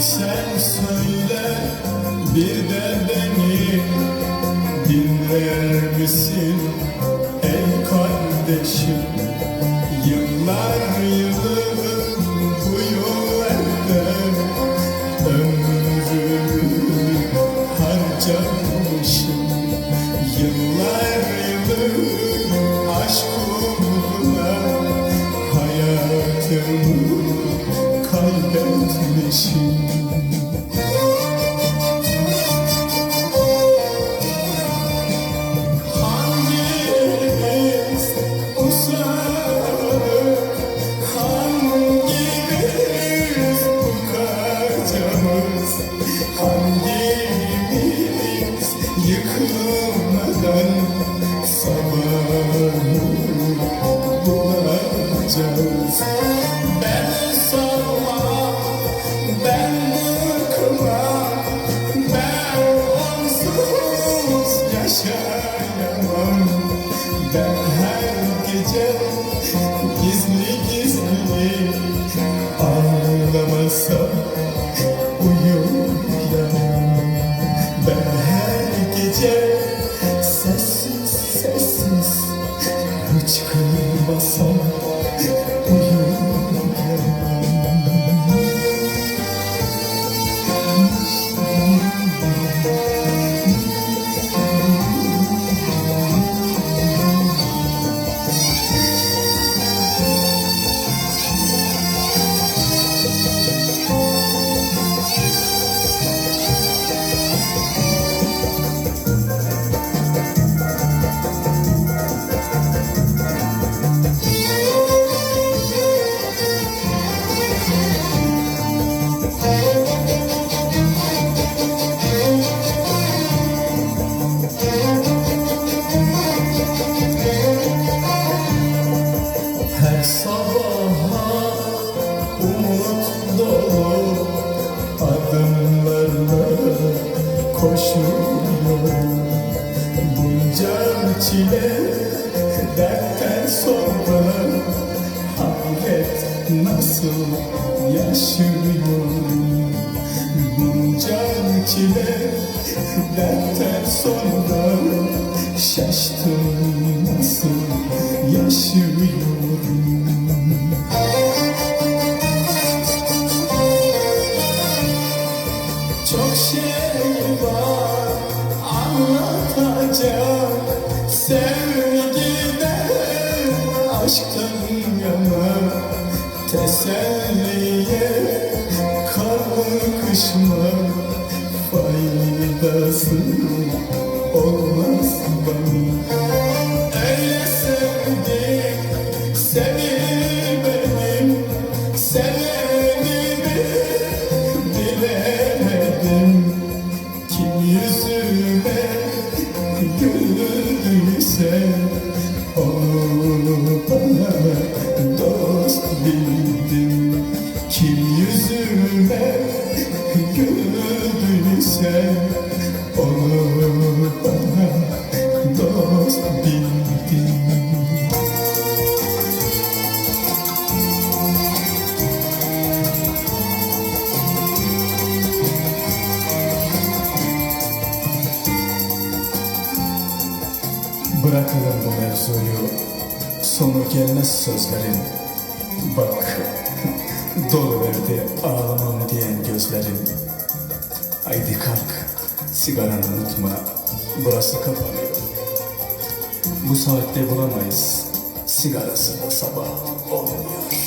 sen söyle bir de beni dinler misin ey kardeşim? Yıllar yılı bu yollarda ömrümü harcamışım. Yıllar yılı aşk uğruna hayatımı kardeşim Hangimiz usanır Hangimiz ukacağız Hangimiz yıkılmadan sabahı bulacağız yaşayamam Ben her gece gizli gizli Ağlamasam uyuyamam Ben her gece sessiz sessiz Hıçkırmasam çile dertten sonra hayret nasıl yaşıyorum? Bunca çile dertten sonra şaştım nasıl yaşıyorum? Çok şey var anlatacak Sevgiden, aşktan yana Teselliye kalkışma Faydası olmaz bana Öyle sevdim seni benim Sevenimi bilemedim Kim yüzüme güldüyse Onu dost bildim Kim yüzüme güldüyse Onu Bırakalım bu mevzuyu. Sonu gelmez sözlerin. Bak Dolu verdi ağlamam diyen gözlerin. Haydi kalk Sigaranı unutma. Burası kapanıyor Bu saatte bulamayız. Sigarası da sabah olmuyor